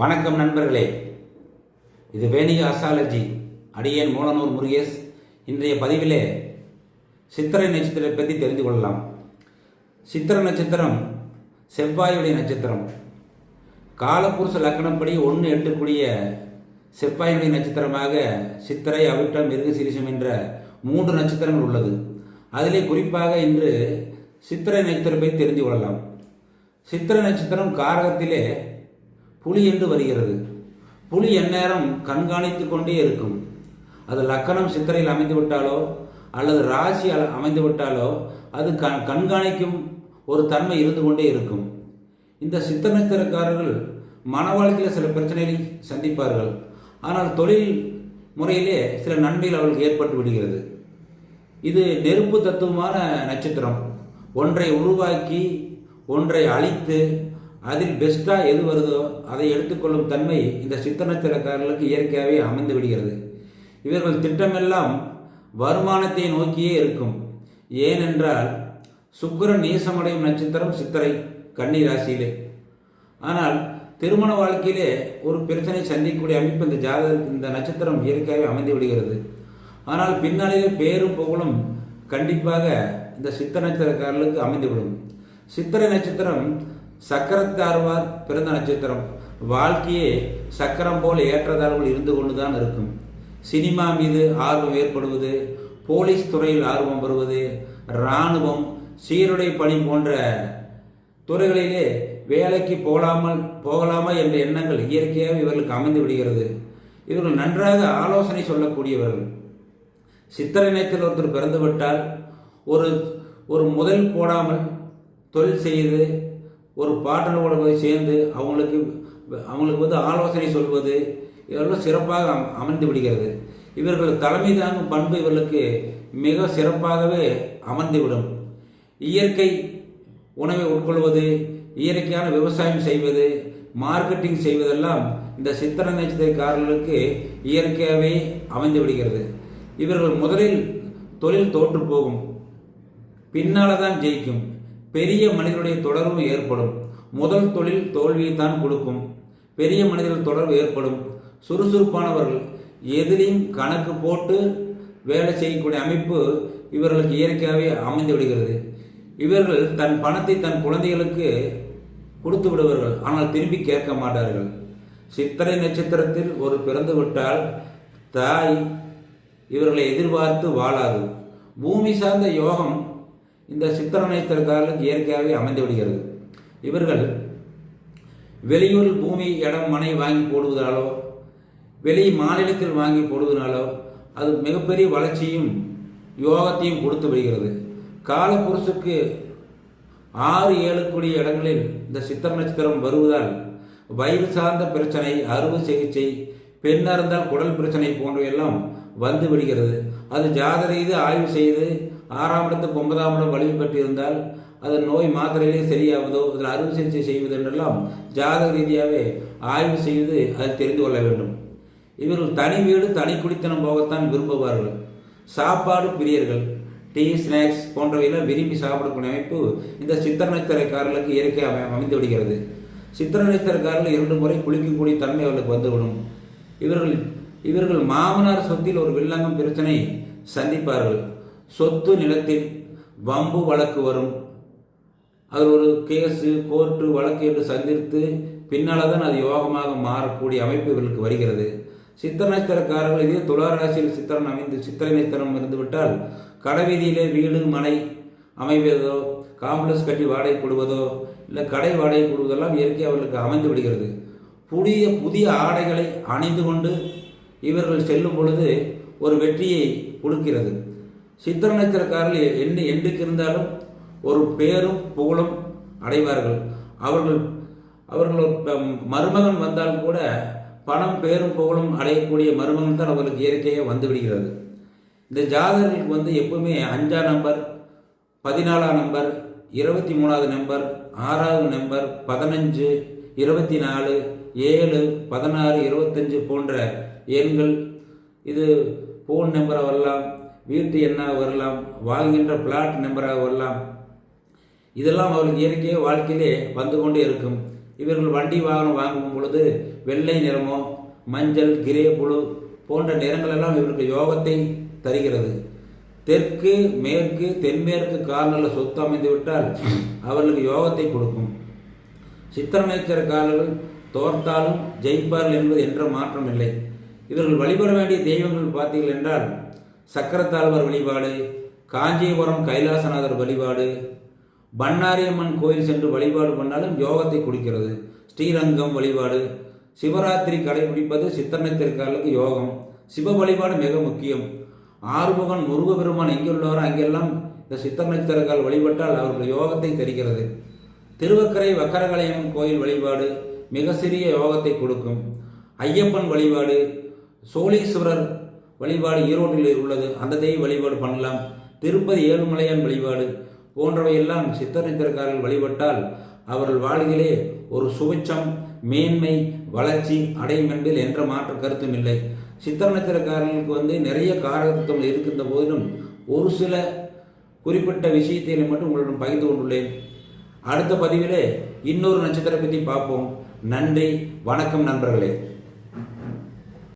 வணக்கம் நண்பர்களே. இது வேணிக அஸ்ட்ராலஜி அடியேன் மூலனூர் முருகேஷ். இன்றைய பதிவிலே சித்திரை நட்சத்திரத்தை பற்றி தெரிந்து கொள்ளலாம். சித்திரை நட்சத்திரம் செவ்வாயுடைய நட்சத்திரம். காலப்புருஷ லக்கணப்படி ஒன்று எட்டுக்குரிய செவ்வாயுடைய நட்சத்திரமாக சித்திரை அவிட்டம் மிருகசீரிசம் என்ற மூன்று நட்சத்திரங்கள் உள்ளது. அதிலே குறிப்பாக இன்று சித்திரை நட்சத்திரம் பற்றி தெரிந்து கொள்ளலாம். சித்திரை நட்சத்திரம் காரகத்திலே புலி என்று வருகிறது. புலி எந்நேரம் கண்காணித்து கொண்டே இருக்கும். அது லக்கணம் சித்திரையில் அமைந்து விட்டாலோ அல்லது ராசி அல- அமைந்து விட்டாலோ அது கண் கண்காணிக்கும் ஒரு தன்மை இருந்து கொண்டே இருக்கும். இந்த சித்த நட்சத்திரக்காரர்கள் மன வாழ்க்கையில் சில பிரச்சனைகளை சந்திப்பார்கள். ஆனால் தொழில் முறையிலே சில நன்மைகள் அவர்களுக்கு ஏற்பட்டு விடுகிறது. இது நெருப்பு தத்துவமான நட்சத்திரம். ஒன்றை உருவாக்கி ஒன்றை அழித்து அதில் பெஸ்ட்டாக எது வருதோ அதை எடுத்துக்கொள்ளும் தன்மை இந்த சித்த நட்சத்திரக்காரர்களுக்கு இயற்கையாகவே அமைந்து விடுகிறது. இவர்கள் திட்டமெல்லாம் வருமானத்தை நோக்கியே இருக்கும். ஏனென்றால் சுக்கரன் நீசமடையும் நட்சத்திரம் சித்திரை கன்னி ராசியிலே. ஆனால் திருமண வாழ்க்கையிலே ஒரு பிரச்சனை சந்திக்கக்கூடிய அமைப்பு இந்த ஜாதகத்துக்கு இந்த நட்சத்திரம் இயற்கையாகவே அமைந்து விடுகிறது. ஆனால் பின்னாளிலே பேரும் புகழும் கண்டிப்பாக இந்த சித்த நட்சத்திரக்காரர்களுக்கு அமைந்துவிடும். சித்திரை நட்சத்திரம் சக்கரத்தார்வார் பிறந்த நட்சத்திரம். வாழ்க்கையே சக்கரம் போல ஏற்றதாழ்வுகள் இருந்து கொண்டுதான் இருக்கும். சினிமா மீது ஆர்வம் ஏற்படுவது போலீஸ் துறையில் ஆர்வம் வருவது இராணுவம் சீருடை பணி போன்ற துறைகளிலே வேலைக்கு போகலாமல் போகலாமா என்ற எண்ணங்கள் இயற்கையாக இவர்களுக்கு அமைந்து விடுகிறது. இவர்கள் நன்றாக ஆலோசனை சொல்லக்கூடியவர்கள். சித்திரை நேரத்தில் ஒருத்தர் பிறந்துவிட்டால் ஒரு ஒரு முதல் போடாமல் தொழில் செய்து ஒரு பாட்டனோட போய் சேர்ந்து அவங்களுக்கு அவங்களுக்கு வந்து ஆலோசனை சொல்வது இதெல்லாம் சிறப்பாக அம்- அமைந்து விடுகிறது. இவர்கள் தலைமை தாங்கும் பண்பு இவர்களுக்கு மிக சிறப்பாகவே அமர்ந்துவிடும். இயற்கை உணவை உட்கொள்வது இயற்கையான விவசாயம் செய்வது மார்க்கெட்டிங் செய்வதெல்லாம் இந்த சித்திர நட்சத்திரக்காரர்களுக்கு இயற்கையாகவே அமைந்து விடுகிறது. இவர்கள் முதலில் தொழில் தோற்று போகும். பின்னால் தான் ஜெயிக்கும். பெரிய மனிதனுடைய தொடர்பு ஏற்படும். முதல் தொழில் தோல்வியை தான் கொடுக்கும். பெரிய மனிதர்கள் தொடர்பு ஏற்படும். சுறுசுறுப்பானவர்கள் எதிரின் கணக்கு போட்டு வேலை செய்யக்கூடிய அமைப்பு இவர்களுக்கு இயற்கையாகவே அமைந்து விடுகிறது. இவர்கள் தன் பணத்தை தன் குழந்தைகளுக்கு கொடுத்து விடுவார்கள். ஆனால் திரும்பி கேட்க மாட்டார்கள். சித்திரை நட்சத்திரத்தில் ஒரு பிறந்து விட்டால் தாய் இவர்களை எதிர்பார்த்து வாழாது. பூமி சார்ந்த யோகம் இந்த சித்திர நட்சத்திரக்காரர்களுக்கு இயற்கையாகவே அமைந்து விடுகிறது. இவர்கள் வெளியூர் பூமி இடம் மனை வாங்கி போடுவதாலோ வெளி மாநிலத்தில் வாங்கி போடுவதனாலோ அது மிகப்பெரிய வளர்ச்சியும் யோகத்தையும் கொடுத்து விடுகிறது. காலக்குரசுக்கு ஆறு ஏழு கோடி இடங்களில் இந்த சித்திர நட்சத்திரம் வருவதால் வயிறு சார்ந்த பிரச்சனை அறுவை சிகிச்சை பெண்ணாக இருந்தால் குடல் பிரச்சனை போன்றவையெல்லாம் வந்து விடுகிறது. அது ஜாத செய்து ஆய்வு செய்து ஆறாம் இடத்துக்கு ஒன்பதாம் இடம் வலிமை பெற்றிருந்தால் அது நோய் மாத்திரையிலே சரியாவதோ அதில் அறுவை சிகிச்சை செய்வது என்றெல்லாம் ஜாதக ரீதியாகவே ஆய்வு செய்து அதை தெரிந்து கொள்ள வேண்டும். இவர்கள் தனி வீடு தனி குடித்தனம் போகத்தான் விரும்புவார்கள். சாப்பாடு பிரியர்கள் டீ ஸ்நாக்ஸ் போன்றவையெல்லாம் விரும்பி சாப்பிடக்கூடிய அமைப்பு இந்த சித்திர நட்சத்திரக்காரர்களுக்கு இயற்கை அமை அமைந்து விடுகிறது. சித்திர நட்சத்திரக்காரர்கள் இரண்டு முறை குளிக்கக்கூடிய தன்மை அவர்களுக்கு வந்துவிடும். இவர்கள் இவர்கள் மாமனார் சொத்தில் ஒரு வில்லங்கம் பிரச்சனை சந்திப்பார்கள். சொத்து நிலத்தில் வம்பு வழக்கு வரும். அது ஒரு கேஸு கோர்ட்டு வழக்கு என்று சந்தித்து பின்னால் தான் அது யோகமாக மாறக்கூடிய அமைப்பு இவர்களுக்கு வருகிறது. சித்திர நட்சத்திரக்காரர்கள் இதே துலா ராசியில் சித்திரன் அமைந்து சித்திரை நட்சத்திரம் இருந்துவிட்டால் கடைவீதியிலே வீடு மனை அமைவதோ காம்ப்ளெக்ஸ் கட்டி வாடகை கொடுவதோ இல்லை கடை வாடகை கொடுவதெல்லாம் இயற்கை அவர்களுக்கு அமைந்து விடுகிறது. புதிய புதிய ஆடைகளை அணிந்து கொண்டு இவர்கள் செல்லும் பொழுது ஒரு வெற்றியை கொடுக்கிறது. சித்திர நட்சத்திரக்காரர்கள் என்ன எண்டுக்கு இருந்தாலும் ஒரு பேரும் புகழும் அடைவார்கள். அவர்கள் அவர்கள் மருமகன் வந்தால் கூட பணம் பேரும் புகழும் அடையக்கூடிய மருமகன் தான் அவர்களுக்கு இயற்கையாக வந்து விடுகிறது. இந்த ஜாதகர்களுக்கு வந்து எப்பவுமே அஞ்சாம் நம்பர் பதினாலாம் நம்பர் இருபத்தி மூணாவது நம்பர் ஆறாவது நம்பர் பதினஞ்சு இருபத்தி நாலு ஏழு பதினாறு இருபத்தஞ்சு போன்ற எண்கள் இது ஃபோன் நம்பரை வரலாம் வீட்டு எண்ணாக வரலாம் வாங்குகின்ற பிளாட் நம்பராக வரலாம். இதெல்லாம் அவர்களுக்கு இயற்கையாக வாழ்க்கையிலே வந்து கொண்டே இருக்கும். இவர்கள் வண்டி வாகனம் வாங்கும் பொழுது வெள்ளை நிறமோ மஞ்சள் கிரே புழு போன்ற நிறங்கள் எல்லாம் இவருக்கு யோகத்தை தருகிறது. தெற்கு மேற்கு தென்மேற்கு கால்களில் சொத்து அமைந்து விட்டால் அவர்களுக்கு யோகத்தை கொடுக்கும். சித்திரமேச்சர காலர்கள் தோற்றாலும் ஜெயிப்பார்கள் என்பது என்ற மாற்றம் இல்லை இவர்கள் வழிபட வேண்டிய தெய்வங்கள் பார்த்தீர்கள் என்றால் சக்கரத்தாழ்வார் வழிபாடு காஞ்சிபுரம் கைலாசநாதர் வழிபாடு பண்ணாரியம்மன் கோயில் சென்று வழிபாடு பண்ணாலும் யோகத்தை கொடுக்கிறது. ஸ்ரீரங்கம் வழிபாடு சிவராத்திரி கடைபிடிப்பது சித்தனத்திற்காரர்களுக்கு யோகம். சிவ வழிபாடு மிக முக்கியம். ஆறுமுகன் முருகபெருமான் எங்குள்ளாரோ அங்கெல்லாம் இந்த சித்தர் வழிபட்டால் அவர்கள் யோகத்தை தருகிறது. திருவக்கரை வக்கரகலையம்மன் கோயில் வழிபாடு மிக சிறிய யோகத்தை கொடுக்கும். ஐயப்பன் வழிபாடு சோழீஸ்வரர் வழிபாடு ஈரோட்டில் உள்ளது. அந்த தெய்வ வழிபாடு பண்ணலாம். திருப்பதி ஏழுமலையான் வழிபாடு போன்றவையெல்லாம் சித்தரித்திரக்காரர்கள் வழிபட்டால் அவர்கள் வாழ்விலே ஒரு சுபிச்சம் மேன்மை வளர்ச்சி அடையும் என்பதில் என்ற மாற்று கருத்தும் இல்லை. சித்திர நட்சத்திரக்காரர்களுக்கு வந்து நிறைய காரகத்துவம் இருக்கின்ற போதிலும் ஒரு சில குறிப்பிட்ட விஷயத்தை மட்டும் உங்களிடம் பகிர்ந்து கொண்டுள்ளேன். அடுத்த பதிவிலே இன்னொரு நட்சத்திரம் பற்றி பார்ப்போம். நன்றி வணக்கம் நண்பர்களே.